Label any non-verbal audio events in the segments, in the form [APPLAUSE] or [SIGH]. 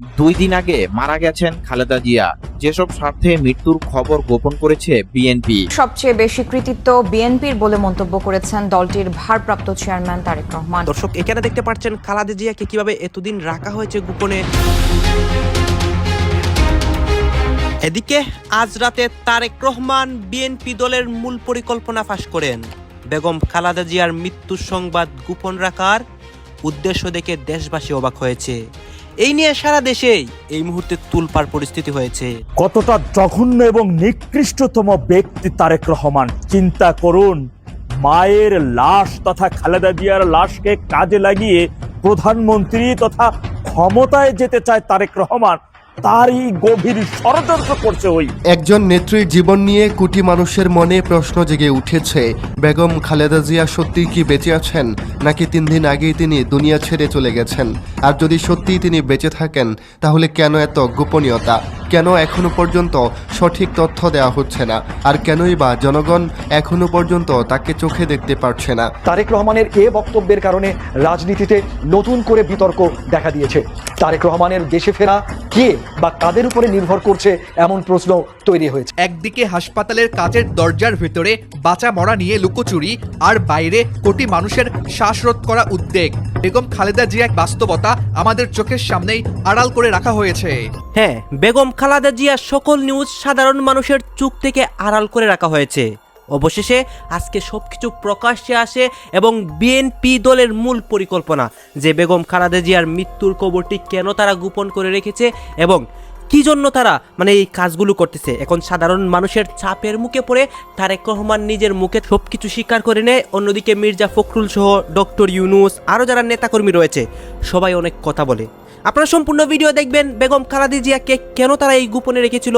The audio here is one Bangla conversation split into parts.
দুই দিন আগে মারা গেছেন খালেদা জিয়া। যেসব স্বার্থে মৃত্যুর খবর গোপন করেছে বিএনপি। সবচেয়ে বেশি কৃতিত্ব বিএনপির বলে মন্তব্য করেছেন দলটির ভারপ্রাপ্ত চেয়ারম্যান তারেক রহমান। দর্শক এখানে দেখতে পাচ্ছেন খালাদা জিয়াকে কীভাবে এতদিন রাখা হয়েছে গোপনে। এদিকে আজ রাতে তারেক রহমান বিএনপি দলের মূল পরিকল্পনা ফাঁস করেন। বেগম খালাদা জিয়ার মৃত্যুর সংবাদ গোপন রাখার উদ্দেশ্য দেখে দেশবাসী অবাক হয়েছে। এই নিয়ে সারা দেশে এই মুহূর্তে তুলপার পরিস্থিতি হয়েছে। কতটা জঘন্য এবং নিকৃষ্টতম ব্যক্তি তারেক রহমান, চিন্তা করুন। মায়ের লাশ তথা খালেদা জিয়ার লাশকে কাজে লাগিয়ে প্রধানমন্ত্রী তথা ক্ষমতায় যেতে চায় তারেক রহমান তারই গভীর ষড়যন্ত্র করছে ওই। একজন নেত্রীর জীবন নিয়ে কোটি মানুষের মনে প্রশ্ন জেগে উঠেছে বেগম খালেদা জিয়া সত্যিই কি বেঁচে আছেন নাকি তিন দিন আগেই তিনি দুনিয়া ছেড়ে চলে গেছেন? আর যদি সত্যিই তিনি বেঁচে থাকেন তাহলে কেন এত গোপনীয়তা? কেন এখনও পর্যন্ত সঠিক তথ্য দেওয়া হচ্ছে না? আর কেনই বা জনগণ এখনও পর্যন্ত তাকে চোখে দেখতে পারছে না? তারেক রহমানের এ বক্তব্যের কারণে রাজনীতিতে নতুন করে বিতর্ক দেখা দিয়েছে। তারেক রহমানের দেশে ফেরা কে? বা কাদের উপরে নির্ভর করছে এমন প্রশ্ন তৈরি হয়েছে। একদিকে হাসপাতালের কাচের দরজার ভেতরে বাঁচা মরা নিয়ে লুকোচুরি আর বাইরে কোটি মানুষের শ্বাসরোধ করা উদ্বেগ। বেগম খালেদা জিয়া এক বাস্তবতা আমাদের চোখের সামনেই আড়াল করে রাখা হয়েছে। হ্যাঁ বেগম খালেদা জিয়া সকল নিউজ সাধারণ মানুষের চোখ থেকে আড়াল করে রাখা হয়েছে। অবশেষে আজকে সব কিছু প্রকাশ্যে আসে এবং বিএনপি দলের মূল পরিকল্পনা যে বেগম খালাদা জিয়ার মৃত্যুর খবরটি কেন তারা গোপন করে রেখেছে এবং কি জন্য তারা মানে এই কাজগুলো করতেছে? এখন সাধারণ মানুষের চাপের মুখে পড়ে তারেক রহমান নিজের মুখে সবকিছু স্বীকার করে নেয়। অন্যদিকে মির্জা ফখরুল সহ ডক্টর ইউনুস, আরও যারা নেতাকর্মী রয়েছে, সবাই অনেক কথা বলে। আপনারা সম্পূর্ণ ভিডিও দেখবেন বেগম খালাদি জিয়াকে কেন তারা এই গোপনে রেখেছিল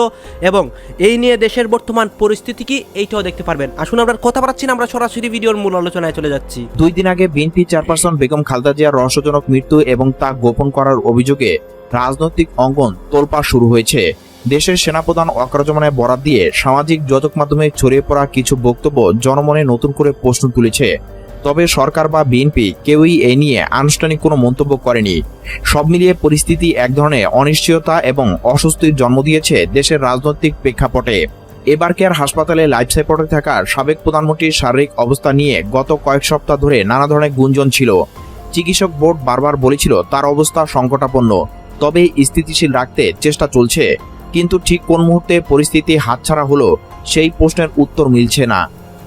এবং এই নিয়ে দেশের বর্তমান পরিস্থিতি কি, এইটাও দেখতে পারবেন। আসুন আমরা কথা পাচ্ছি আমরা সরাসরি ভিডিওর মূল আলোচনায় চলে যাচ্ছি। দুই দিন আগে বিএনপি চেয়ারপারসন বেগম খালদা জিয়ার রহস্যজনক মৃত্যু এবং তা গোপন করার অভিযোগে রাজনৈতিক অঙ্গন তোলপাড় শুরু হয়েছে। দেশের সেনাপ্রধান অকারজমানে বরাদ দিয়ে সামাজিক যোগাযোগ মাধ্যমে ছড়িয়ে পড়া কিছু বক্তব্য জনমনে নতুন করে প্রশ্ন তুলেছে। তবে সরকার বা বিএনপি কেউই এ নিয়ে আনুষ্ঠানিক কোনো মন্তব্য করেনি। সব মিলিয়ে পরিস্থিতি এক ধরনের অনিশ্চয়তা এবং অস্বস্তির জন্ম দিয়েছে দেশের রাজনৈতিক প্রেক্ষাপটে। এবার কেয়ার হাসপাতালে লাইফ সাপোর্টে থাকা সাবেক প্রধানমন্ত্রীর শারীরিক অবস্থা নিয়ে গত কয়েক সপ্তাহ ধরে নানা ধরনের গুঞ্জন ছিল। চিকিৎসক বোর্ড বারবার বলেছিল তার অবস্থা সংকটাপন্ন। তবে স্থিতিশীল রাখতে চেষ্টা চলছে, কিন্তু ঠিক কোন মুহূর্তে পরিস্থিতি হাতছাড়া হলো সেই প্রশ্নের উত্তর মিলছে না।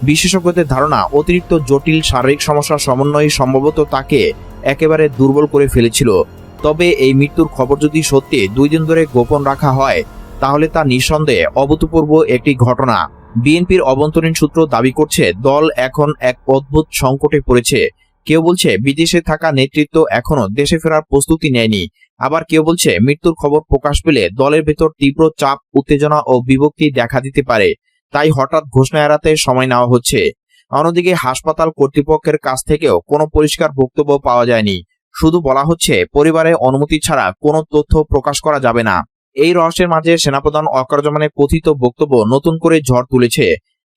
বিশেষজ্ঞদের ধারণা, অতিরিক্ত জটিল শারীরিক সমস্যার সমন্বয় সম্ভবত তাকে একেবারে দুর্বল করে ফেলেছিল। তবে এই মৃত্যুর খবর যদি সত্যি দুই দিন ধরে গোপন রাখা হয়, তাহলে তা নিঃসন্দেহে অভূতপূর্ব একটি ঘটনা। বিএনপির অভ্যন্তরীণ সূত্র দাবি করছে, দল এখন এক অদ্ভুত সংকটে পড়েছে। কেউ বলছে, বিদেশে থাকা নেতৃত্ব এখনও দেশে ফেরার প্রস্তুতি নেয়নি। আবার কেউ বলছে, মৃত্যুর খবর প্রকাশ পেলে দলের ভেতর তীব্র চাপ, উত্তেজনা ও বিভক্তি দেখা দিতে পারে। তাই হঠাৎ ঘোষণা এড়াতে সময় নেওয়া হচ্ছে। অন্যদিকে হাসপাতাল কর্তৃপক্ষের কাছ থেকেও কোনো পরিষ্কার বক্তব্য পাওয়া যায়নি। শুধু বলা হচ্ছে পরিবারের অনুমতি ছাড়া কোনো তথ্য প্রকাশ করা যাবে না। এই রহস্যের মাঝে সেনাপ্রধান অকারজমানের কথিত বক্তব্য নতুন করে ঝড় তুলেছে।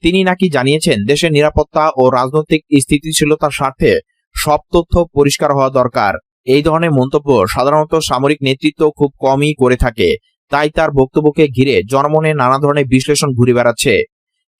তিনি নাকি জানিয়েছেন, দেশের নিরাপত্তা ও রাজনৈতিক স্থিতিশীলতার স্বার্থে সব তথ্য পরিষ্কার হওয়া দরকার। এই ধরনের মন্তব্য সাধারণত সামরিক নেতৃত্ব খুব কমই করে থাকে। তাই তার বক্তব্যকে ঘিরে জনমনে নানা ধরনের বিশ্লেষণ ঘুরে বেড়াচ্ছে।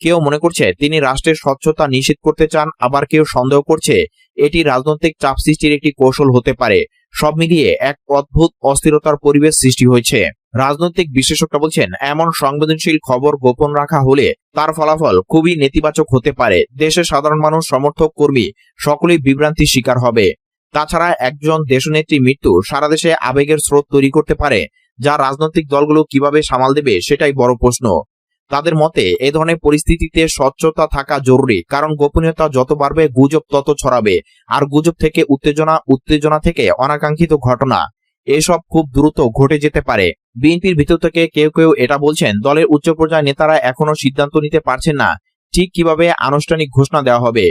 কেউ মনে করছে তিনি রাষ্ট্রের স্বচ্ছতা নিশ্চিত করতে চান, আবার কেউ সন্দেহ করছে এটি রাজনৈতিক চাপ সৃষ্টির একটি কৌশল হতে পারে। সব মিলিয়ে এক অদ্ভুত অস্থিরতার পরিবেশ সৃষ্টি হয়েছে। রাজনৈতিক বিশেষজ্ঞরা বলছেন, এমন সংবেদনশীল খবর গোপন রাখা হলে তার ফলাফল খুবই নেতিবাচক হতে পারে। দেশের সাধারণ মানুষ, সমর্থক, কর্মী সকলেই বিভ্রান্তির শিকার হবে। তাছাড়া একজন দেশনেত্রী মৃত্যু সারা দেশে আবেগের স্রোত তৈরি করতে পারে। যা রাজনৈতিক দলগুলো কীভাবে সামাল দেবে সেটাই বড় প্রশ্ন। তাদের মতে, এ ধরনের পরিস্থিতিতে স্বচ্ছতা থাকা জরুরি, কারণ গোপনীয়তা যত বাড়বে, গুজব তত ছড়াবে, আর গুজব থেকে উত্তেজনা উত্তেজনা থেকে অনাকাঙ্ক্ষিত ঘটনা, এসব খুব দ্রুত ঘটে যেতে পারে। বিএনপির ভিতর থেকে কেউ কেউ এটা বলছেন, দলের উচ্চ পর্যায়ের নেতারা এখনও সিদ্ধান্ত নিতে পারছেন না, ঠিক কীভাবে আনুষ্ঠানিক ঘোষণা দেওয়া হবে।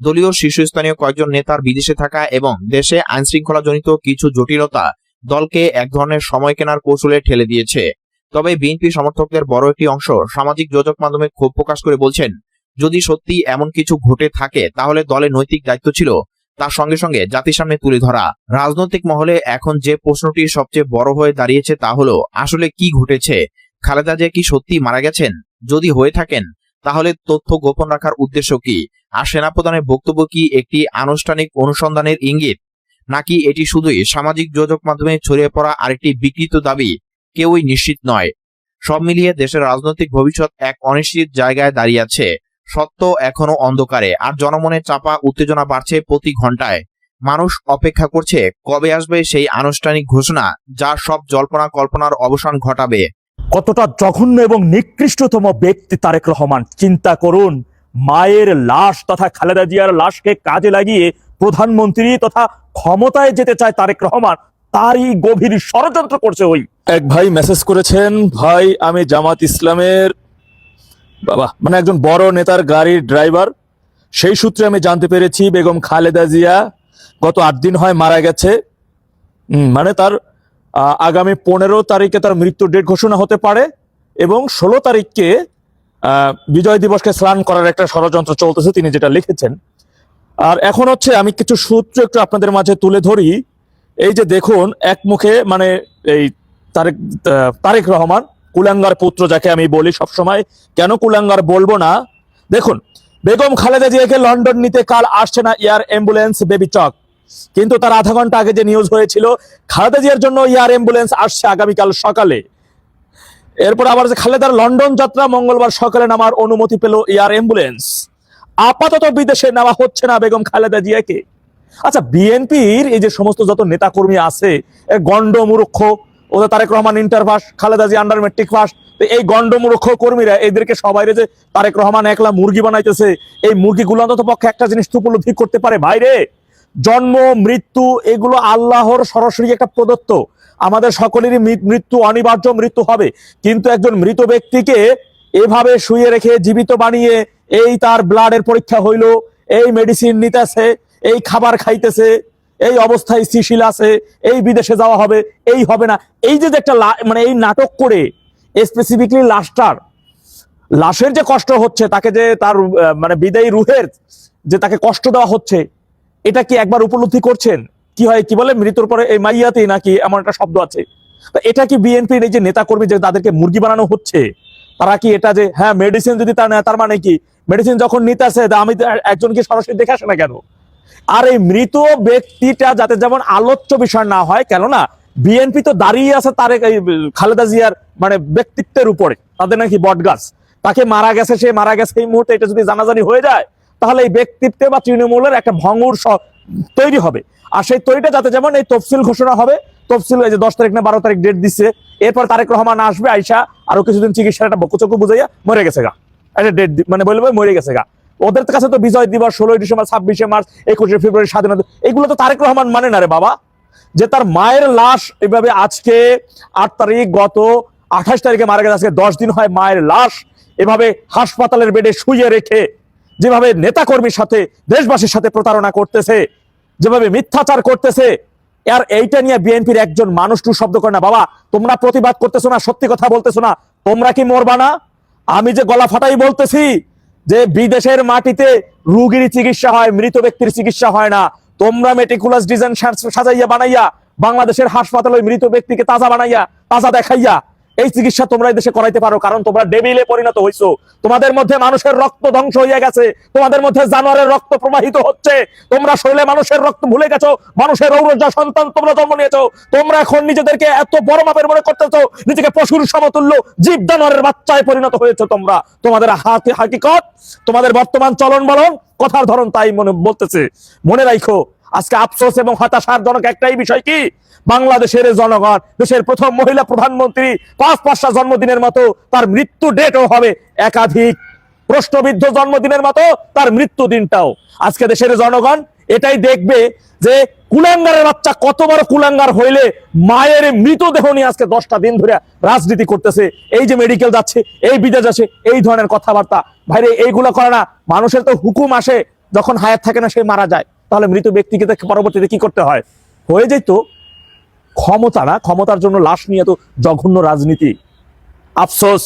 দলীয় শীর্ষস্থানীয় কয়েকজন নেতার বিদেশে থাকা এবং দেশে আইনশৃঙ্খলা জনিত কিছু জটিলতা দলকে এক ধরনের সময় কেনার কৌশলে ঠেলে দিয়েছে। তবে বিএনপি সমর্থকদের বড় একটি অংশ সামাজিক যোগাযোগ মাধ্যমে ক্ষোভ প্রকাশ করে বলছেন, যদি সত্যি এমন কিছু ঘটে থাকে, তাহলে দলের নৈতিক দায়িত্ব ছিল। তার সঙ্গে সঙ্গে জাতির সামনে তুলে ধরা। রাজনৈতিক মহলে এখন যে প্রশ্নটি সবচেয়ে বড় হয়ে দাঁড়িয়েছে তা হলো, আসলে কি ঘটেছে? খালেদা জিয়া কি সত্যি মারা গেছেন? যদি হয়ে থাকেন, তাহলে তথ্য গোপন রাখার উদ্দেশ্য কি? আর সেনাপ্রধানের বক্তব্য কি একটি আনুষ্ঠানিক অনুসন্ধানের ইঙ্গিত? নাকি এটি শুধুই সামাজিক যোগাযোগ মাধ্যমে ছড়িয়ে পড়া আরেকটি বিকৃত দাবি? কেউই নিশ্চিত নয়। সব মিলিয়ে দেশের রাজনৈতিক ভবিষ্যৎ এক অনিশ্চিত জায়গায় দাঁড়িয়ে আছে। সত্য এখনও অন্ধকারে, আর জনমনে চাপা উত্তেজনা বাড়ছে প্রতি ঘন্টায় মানুষ অপেক্ষা করছে, কবে আসবে সেই আনুষ্ঠানিক ঘোষণা, যা সব জল্পনা কল্পনার অবসান ঘটাবে। কতটা জঘন্য এবং নিকৃষ্টতম ব্যক্তি তারেক রহমান, চিন্তা করুন। মায়ের লাশ তথা খালেদা জিয়ার লাশকে কাজে লাগিয়ে প্রধানমন্ত্রী তথা ক্ষমতায় যেতে চায় তারেক রহমান তারই গভীর ষড়যন্ত্র করছে ওই। এক ভাই মেসেজ করেছেন, ভাই, আমি জামাত ইসলামের বাবা মানে একজন বড় নেতার গাড়ির ড্রাইভার সেই সূত্রে আমি জানতে পেরেছি, বেগম খালেদা জিয়া গত আট দিন হয় মারা গেছে। মানে তার আগামী পনেরো তারিখে তার মৃত্যুর ডেট ঘোষণা হতে পারে এবং ষোলো তারিখকে বিজয় দিবসকে স্নান করার একটা ষড়যন্ত্র চলতেছে, তিনি যেটা লিখেছেন। আর এখন হচ্ছে আমি কিছু সূত্র একটু আপনাদের মাঝে তুলে ধরি। এই যে দেখুন, এক মুখে মানে এই তারেক তারেক রহমান, কুলাঙ্গার পুত্র যাকে আমি বলি সবসময়, কেন কুলাঙ্গার বলব না? দেখুন, বেগম খালেদা জিয়াকে লন্ডন নিতে কাল আসছে না এয়ার অ্যাম্বুলেন্স বেবি চক কিন্তু তার আধা ঘণ্টা আগে যে নিউজ হয়েছিল, খালেদা জিয়ার জন্য এয়ার অ্যাম্বুলেন্স আসছে আগামীকাল সকালে। এরপর আবার যে খালেদার লন্ডন যাত্রা মঙ্গলবার সকালে নামার অনুমতি পেল এয়ার অ্যাম্বুলেন্স। আপাতত বিদেশে নেওয়া হচ্ছে না বেগম খালেদা জিয়াকে। আচ্ছা বিএনপির এই যে সমস্ত যত নেতাকর্মী আছে গন্ড মূর্খ ওদের Tarique Rahman, inter pass Khaleda under matric pass এই গন্ড মূর্খ কর্মীরা এদেরকে সবাই যে তারেক রহমান একলা মুরগি বানাইতেছে, এই মুরগিগুলো অন্তত পক্ষে একটা জিনিস উপলব্ধি করতে পারে ভাইরে জন্ম, মৃত্যু, এগুলো আল্লাহর সরাসরি একটা প্রদত্ত। আমাদের সকলেরই মৃত্যু অনিবার্য, মৃত্যু হবে। কিন্তু একজন মৃত ব্যক্তিকে এভাবে শুয়ে রেখে জীবিত বানিয়ে এই তার ব্লাডের পরীক্ষা হইল, এই মেডিসিন নিতেছে এই খাবার খাইতেছে, এই অবস্থায় স্থিতিশীল আছে, এই বিদেশে যাওয়া হবে, এই হবে না। এই যে একটা মানে এই নাটক করে স্পেসিফিকলি লাশটার, লাশের যে কষ্ট হচ্ছে, তাকে যে তার মানে বিদায়ী রুহের যে তাকে কষ্ট দেওয়া হচ্ছে, এটা কি একবার উপলব্ধি করছেন? কি হয়, কি বলে? মৃত্যুর পরে এই মাইয়াতেই নাকি এমন একটা শব্দ আছে? এটা কি বিএনপির এই যে নেতাকর্মী যে তাদেরকে মুরগি বানানো হচ্ছে, তারা কি এটা যে হ্যাঁ মেডিসিন যদি তার তার মানে কি? মেডিসিন যখন নিতে আসে, তা আমি একজনকে সরাসরি দেখে আসে না কেন? আর এই মৃত ব্যক্তিটা যাতে যেমন আলোচ্য বিষয় না হয়, কেননা বিএনপি তো দাঁড়িয়ে আছে তার খালেদা জিয়ার মানে ব্যক্তিত্বের উপরে, তাদের নাকি বটগাছ। তাকে মারা গেছে, সে মারা গেছে এই মুহূর্তে, এটা যদি জানাজানি হয়ে যায়, তাহলে এই ব্যক্তিত্বে বা তৃণমূলের একটা ভঙ্গুর তৈরি হবে। আর সেই তৈরিটা যাতে যেমন এই তফসিল ঘোষণা হবে, তফসিল এই যে দশ তারিখ না বারো তারিখ ডেট দিচ্ছে এরপর তারেক রহমান আসবে, আইসা আরও কিছুদিন চিকিৎসার একটা বকুচকু বুঝাইয়া মরে গেছে গা। একটা ডেট মানে বলবে মরে গেছে গা। ওদের কাছে তো বিজয় দিবস ষোলোই ডিসেম্বর, ছাব্বিশে মার্চ, একুশে ফেব্রুয়ারি, স্বাধীনতা, এগুলো তো তারেক রহমান মানে না রে বাবা। যে তার মায়ের লাশ এভাবে আজকে আট তারিখ গত আঠাশ তারিখে মারা গেছে, আজকে দশ দিন হয় মায়ের লাশ এভাবে হাসপাতালের বেডে শুয়ে রেখে যেভাবে নেতাকর্মীর সাথে, দেশবাসীর সাথে প্রতারণা করতেছে, যেভাবে মিথ্যাচার করতেছে, আর এইটা নিয়ে বিএনপির একজন মানুষ টু শব্দ করে না, বাবা, তোমরা প্রতিবাদ করতেছো না, সত্যি কথা বলতেছো না, তোমরা কি মরবা না? আমি যে গলা ফাটাই বলতেছি যে বিদেশের মাটিতে রুগীর চিকিৎসা হয়, মৃত ব্যক্তির চিকিৎসা হয় না। তোমরা মেটিকুলাস ডিজাইন সাজাইয়া বানাইয়া বাংলাদেশের হাসপাতালে মৃত ব্যক্তিকে তাজা বানাইয়া, তাজা দেখাইয়া এই চিকিৎসা তোমরা দেশে করাইতে পারো, কারণ তোমরা ডেবিলে পরিণত হইছো। তোমাদের মধ্যে মানুষের রক্ত ধ্বংস হয়ে গেছে, তোমাদের মধ্যে জানোয়ারের রক্ত প্রবাহিত হচ্ছে। তোমরা শরীরে মানুষের রক্ত ভুলে গেছো, মানুষের ঔরজা সন্তান তোমরা জন্ম নিয়েছো। তোমরা এখন নিজেদেরকে এত বড় মাপের মনে করতেছো, নিজেকে পশুর সমতুল্য জীব জানোয়ারের বাচ্চায় পরিণত হয়েছে তোমরা। তোমাদের হাতি হাকিকত, তোমাদের বর্তমান চলন বলন, কথার ধরন তাই মনে বলতেছে। মনে রাখো আজকে আফসোস এবং হতাশার জনক একটাই বিষয় কি? বাংলাদেশের জনগণ, দেশের প্রথম মহিলা প্রধানমন্ত্রী পাঁচ পাঁচটা জন্মদিনের মতো তার মৃত্যু ডেটও হবে একাধিক। প্রশ্নবিদ্ধ জন্মদিনের মতো তার মৃত্যু দিনটাও। আজকে দেশের জনগণ এটাই দেখবে যে কুলাঙ্গারের বাচ্চা কত বড় কুলাঙ্গার হইলে মায়ের মৃতদেহ নিয়ে আজকে দশটা দিন ধরে রাজনীতি করতেছে। এই যে মেডিকেল যাচ্ছে, এই বিদেশ যাচ্ছে, এই ধরনের কথাবার্তা। ভাইরে, এইগুলো করে না। মানুষের তো হুকুম আসে, যখন হায়াত থাকে না সে মারা যায়। তাহলে মৃত ব্যক্তিকে পরবর্তীতে কি করতে হয়? হয়ে যেত ক্ষমতা না ক্ষমতার জন্য লাশ নিয়ে তো জঘন্য রাজনীতি। আফসোস,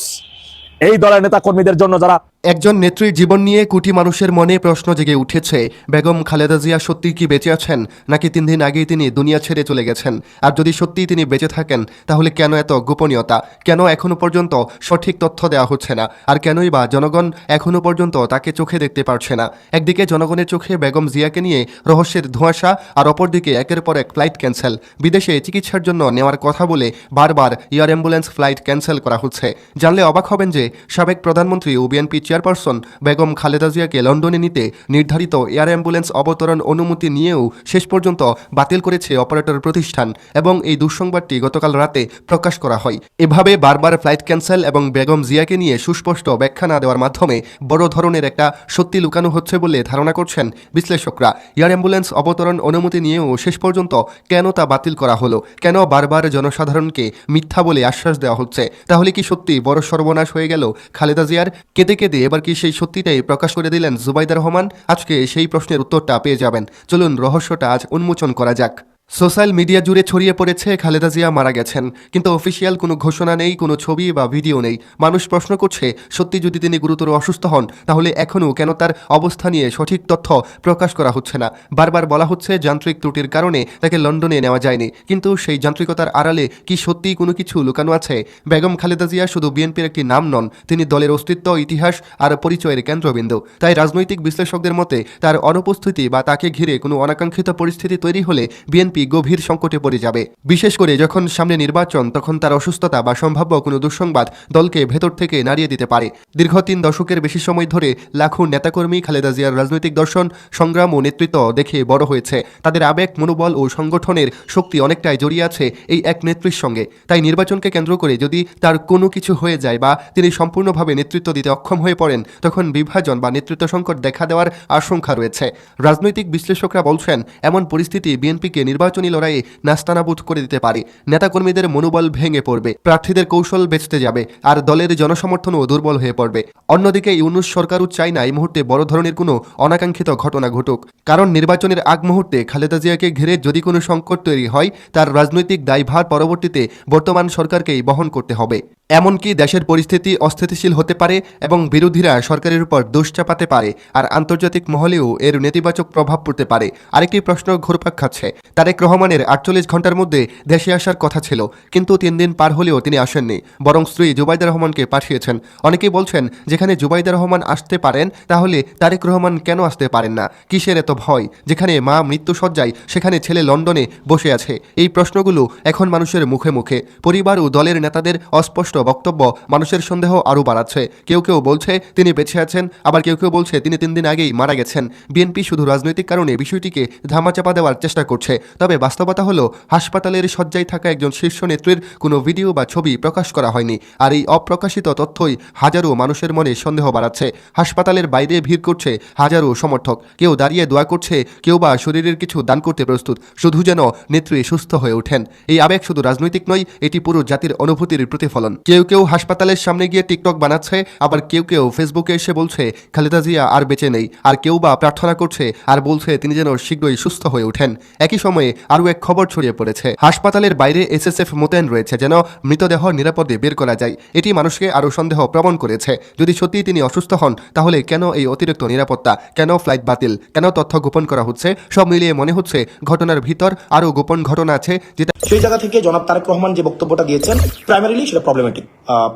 এই দলের নেতা কর্মীদের জন্য যারা একজন নেত্রীর জীবন নিয়ে কোটি মানুষের মনে প্রশ্ন জেগে উঠেছে, বেগম খালেদা জিয়া সত্যি কি বেঁচে আছেন, নাকি তিন দিন আগেই তিনি দুনিয়া ছেড়ে চলে গেছেন? আর যদি সত্যিই তিনি বেঁচে থাকেন, তাহলে কেন এত গোপনীয়তা? কেন এখনও পর্যন্ত সঠিক তথ্য দেওয়া হচ্ছে না? আর কেনই বা জনগণ এখনও পর্যন্ত তাকে চোখে দেখতে পারছে না? একদিকে জনগণের চোখে বেগম জিয়াকে নিয়ে রহস্যের ধোঁয়াশা, আর অপরদিকে একের পর এক ফ্লাইট ক্যান্সেল। বিদেশে চিকিৎসার জন্য নেওয়ার কথা বলে বারবার এয়ার অ্যাম্বুলেন্স ফ্লাইট ক্যান্সেল করা হচ্ছে। জানলে অবাক হবেন যে সাবেক প্রধানমন্ত্রী ও বিএনপি চেয়ারপারসন বেগম খালেদা জিয়াকে লন্ডনে নিতে নির্ধারিত এয়ার অ্যাম্বুলেন্স অবতরণ অনুমতি নিয়েও শেষ পর্যন্ত বাতিল করেছে অপারেটর প্রতিষ্ঠান এবং এই দুঃসংবাদটি গতকাল রাতে প্রকাশ করা হয়। এভাবে বারবার ফ্লাইট ক্যান্সেল এবং বেগম জিয়াকে নিয়ে সুস্পষ্ট ব্যাখ্যা না দেওয়ার মাধ্যমে বড় ধরনের একটা সত্যি লুকানো হচ্ছে বলে ধারণা করছেন বিশ্লেষকরা। এয়ার অ্যাম্বুলেন্স অবতরণ অনুমতি নিয়েও শেষ পর্যন্ত কেন তা বাতিল করা হলো? কেন বারবার জনসাধারণকে মিথ্যা বলে আশ্বাস দেওয়া হচ্ছে? তাহলে কি সত্যি বড় সর্বনাশ হয়ে গেল খালেদা জিয়ার? কেঁদে কেঁদে এবার কি সেই সত্যিটাই প্রকাশ করে দিলেন জুবাইদা রহমান? আজকে সেই প্রশ্নের উত্তরটা পেয়ে যাবেন। চলুন রহস্যটা আজ উন্মোচন করা যাক। সোশ্যাল মিডিয়া জুড়ে ছড়িয়ে পড়েছে, খালেদা জিয়া মারা গেছেন। কিন্তু অফিসিয়াল কোনো ঘোষণা নেই, কোনো ছবি বা ভিডিও নেই। মানুষ প্রশ্ন করছে, সত্যি যদি তিনি গুরুতর অসুস্থ হন, তাহলে এখনও কেন তার অবস্থা নিয়ে সঠিক তথ্য প্রকাশ করা হচ্ছে না? বারবার বলা হচ্ছে, যান্ত্রিক ত্রুটির কারণে তাকে লন্ডনে নেওয়া যায়নি। কিন্তু সেই যান্ত্রিকতার আড়ালে কি সত্যিই কোনো কিছু লুকানো আছে? বেগম খালেদা জিয়া শুধু বিএনপির একটি নাম নন, তিনি দলের অস্তিত্ব, ইতিহাস আর পরিচয়ের কেন্দ্রবিন্দু। তাই রাজনৈতিক বিশ্লেষকদের মতে, তার অনুপস্থিতি বা তাকে ঘিরে কোনো অনাকাঙ্ক্ষিত পরিস্থিতি তৈরি হলে বিএনপি গভীর সংকটে পড়ে যাবে। বিশেষ করে যখন সামনে নির্বাচন, তখন তার অসুস্থতা বা সম্ভাব্য কোনো দুঃসংবাদ দলকে ভেতর থেকে নাড়িয়ে দিতে পারে। দীর্ঘ তিন দশকের বেশি সময় ধরে লাখো নেতাকর্মী, খালেদা জিয়ার রাজনৈতিক দর্শন, সংগ্রাম ও নেতৃত্ব দেখে বড় হয়েছে। তাদের আবেগ, মনোবল ও সংগঠনের শক্তি অনেকটাই জড়িয়ে আছে এই এক নেত্রীর সঙ্গে। তাই নির্বাচনকে কেন্দ্র করে যদি তার কোনো কিছু হয়ে যায় বা তিনি সম্পূর্ণভাবে নেতৃত্ব দিতে অক্ষম হয়ে পড়েন, তখন বিভাজন বা নেতৃত্ব সংকট দেখা দেওয়ার আশঙ্কা রয়েছে। রাজনৈতিক বিশ্লেষকরা বলছেন, এমন পরিস্থিতি বিএনপিকে নির্বাচনী লড়াইয়ে নাস্তানাবুদ করে দিতে পারে। নেতাকর্মীদের মনোবল ভেঙে পড়বে। প্রার্থীদের কৌশল বেচতে যাবে। আর দলের জনসমর্থনও দুর্বল হয়ে পড়বে। অন্যদিকে ইউনুস সরকারও চায় না এই মুহূর্তে বড় ধরনের কোনো অনাকাঙ্ক্ষিত ঘটনা ঘটুক। কারণ নির্বাচনের আগ মুহূর্তে খালেদা জিয়াকে ঘিরে যদি কোনো সংকট তৈরি হয়, তার রাজনৈতিক দায়ভার পরবর্তীতে বর্তমান সরকারকেই বহন করতে হবে। এমনকি দেশের পরিস্থিতি অস্থিতিশীল হতে পারে এবং বিরোধীরা সরকারের উপর দোষ চাপাতে পারে, আর আন্তর্জাতিক মহলেও এর নেতিবাচক প্রভাব পড়তে পারে। আরেকটি প্রশ্ন ঘুরপাক খাচ্ছে। তারেক রহমানের আটচল্লিশ ঘণ্টার মধ্যে দেশে আসার কথা ছিল, কিন্তু তিন দিন পার হলেও তিনি আসেননি, বরং স্ত্রী জুবাইদা রহমানকে পাঠিয়েছেন। অনেকেই বলছেন, যেখানে জুবাইদা রহমান আসতে পারেন, তাহলে তারেক রহমান কেন আসতে পারেন না? কিসের এত ভয়? যেখানে মা মৃত্যুসজ্জায়, সেখানে ছেলে লন্ডনে বসে আছে। এই প্রশ্নগুলো এখন মানুষের মুখে মুখে। পরিবার ও দলের নেতাদের অস্পষ্ট বক্তব্য মানুষের সন্দেহ আরও বাড়াচ্ছে। কেউ কেউ বলছে, তিনি বেঁচে আছেন, আবার কেউ কেউ বলছে, তিনি তিন দিন আগেই মারা গেছেন। বিএনপি শুধু রাজনৈতিক কারণে বিষয়টিকে ধামাচাপা দেওয়ার চেষ্টা করছে। তবে বাস্তবতা হলো, হাসপাতালের শয্যায় থাকা একজন শীর্ষ নেত্রীর কোনো ভিডিও বা ছবি প্রকাশ করা হয়নি। আর এই অপ্রকাশিত তথ্যই হাজারো মানুষের মনে সন্দেহ বাড়াচ্ছে। হাসপাতালের বাইরে ভিড় করছে হাজারো সমর্থক। কেউ দাঁড়িয়ে দোয়া করছে, কেউ বা শরীরের কিছু দান করতে প্রস্তুত। শুধু যেন নেত্রী সুস্থ হয়ে ওঠেন। এই আবেগ শুধু রাজনৈতিক নয়, এটি পুরো জাতির অনুভূতির প্রতিফলন। কেউ কেউ হাসপাতালের সামনে গিয়ে টিকটক বানাচ্ছে, আবার কেউ কেউ ফেসবুকে এসে বলছে, খালেদা জিয়া আর বেঁচে নেই, আর কেউ বা প্রার্থনা করছে আর বলছে তিনি যেন শীঘ্রই সুস্থ হয়ে ওঠেন। একই সময়ে আরও এক খবর ছড়িয়ে পড়েছে। হাসপাতালের বাইরে এসএসএফ মোতায়েন রয়েছে যেন মৃতদেহ নিরাপদে বের করা যায়। এটি মানুষকে আরও সন্দেহ প্রবণ করেছে। যদি সত্যিই তিনি অসুস্থ হন, তাহলে কেন এই অতিরিক্ত নিরাপত্তা? কেন ফ্লাইট বাতিল? কেন তথ্য গোপন করা হচ্ছে? সব মিলিয়ে মনে হচ্ছে ঘটনার ভিতর আরও গোপন ঘটনা আছে যেটা সেই জায়গা থেকে জনাব তারেক রহমান যে বক্তব্যটা দিয়েছেন প্রাইমারিলি সেটা প্রবলেমেটিক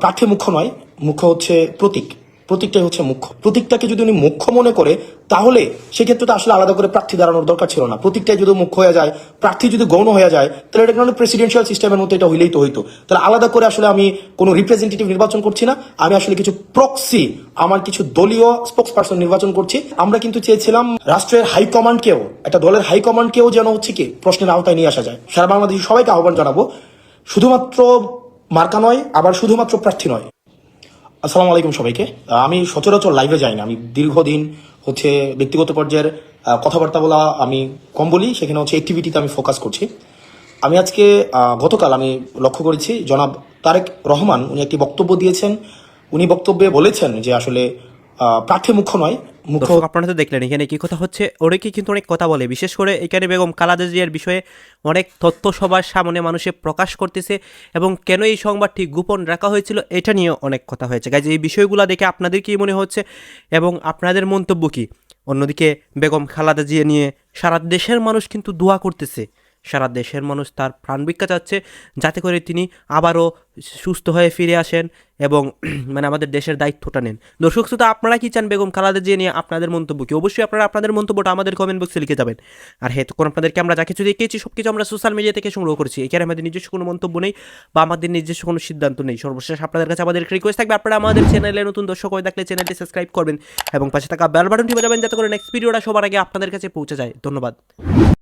প্রার্থী মুখ্য নয়, মুখ্য হচ্ছে প্রতীক। প্রতীকটাই হচ্ছে মুখ্য। প্রতীকটাকে যদি উনি মুখ্য মনে করে, তাহলে সেক্ষেত্রে তো আসলে আলাদা করে প্রার্থী দাঁড়ানোর দরকার ছিল না। প্রতীকটাই যদি মুখ্য হয়ে যায়, প্রার্থী যদি গৌণ হয়ে যায়, তাহলে এটা কোনো প্রেসিডেন্সিয়াল সিস্টেমের মধ্যে এটা হইলেই তো হইতো। তাহলে আলাদা করে আসলে আমি কোনো রিপ্রেজেন্টেটিভ নির্বাচন করছি না। আমি আসলে কিছু প্রক্সি আমার কিছু দলীয় স্পোক্স পার্সন নির্বাচন করছি। আমরা কিন্তু চেয়েছিলাম রাষ্ট্রের হাইকমান্ডকেও একটা দলের হাইকমান্ডকেও যেন হচ্ছে কি, প্রশ্নের আওতায় নিয়ে আসা যায়। সারা বাংলাদেশি সবাইকে আহ্বান জানাব। শুধুমাত্র মার্কা নয়, আবার শুধুমাত্র প্রার্থী নয়। আসসালামু আলাইকুম সবাইকে। আমি সচরাচর লাইভে যাই না। আমি দীর্ঘদিন হচ্ছে ব্যক্তিগত পর্যায়ের কথাবার্তা বলা আমি কম বলি, সেখানে হচ্ছে অ্যাক্টিভিটিতে আমি ফোকাস করছি। আমি আজকে গতকাল আমি লক্ষ্য করেছি, জনাব তারেক রহমান, উনি একটি বক্তব্য দিয়েছেন। উনি বক্তব্যে বলেছেন যে আসলে প্রার্থী মুখ্য নয় আপনারা তো দেখলেন, এখানে কি কথা হচ্ছে অনেকে কিন্তু অনেক কথা বলে, বিশেষ করে এখানে বেগম কালাদাজিয়ার বিষয়ে অনেক তথ্য সবার সামনে মানুষে প্রকাশ করতেছে, এবং কেন এই সংবাদটি গোপন রাখা হয়েছিল, এটা নিয়ে অনেক কথা হয়েছে। গাইজ, এই বিষয়গুলো দেখে আপনাদের কি মনে হচ্ছে, এবং আপনাদের মন্তব্য কি? অন্যদিকে বেগম খালাদা জিয়া নিয়ে সারা দেশের মানুষ কিন্তু দোয়া করতেছে। সারা দেশের মানুষ তার প্রাণ ভিক্ষা চাচ্ছে। যাতে করে তিনি আবারও সুস্থ হয়ে ফিরে আসেন এবং [CLEARS THROAT] মানে আমাদের দেশের দায়িত্বটা নেন। দর্শক শ্রোতা, আপনারা কি চান বেগম খালাদা জিয়া নিয়ে আপনাদের মন্তব্য কি? অবশ্যই আপনারা আপনাদের মন্তব্যটা আমাদের কমেন্ট বক্সে লিখে যাবেন। আর হ্যাঁ তখন আপনাদেরকে আমরা যা কিছু দেখিয়েছি সব কিছু আমরা সোশ্যাল মিডিয়া থেকে সংগ্রহ করেছি। এখানে আমাদের নিজস্ব কোনো মন্তব্য নেই বা আমাদের নিজস্ব কোনো সিদ্ধান্ত নেই। সর্বশেষ আপনাদের কাছে আমাদের রিকোয়েস্ট থাকবে, আপনারা আমাদের চ্যানেলে নতুন দর্শক হয়ে থাকলে চ্যানেলটি সাবস্ক্রাইব করবেন এবং পাশে থাকা বেল বাটনটি বাজাবেন, যাতে করে নেক্সট ভিডিওটা সবার আগে আপনাদের কাছে পৌঁছে যায়। ধন্যবাদ।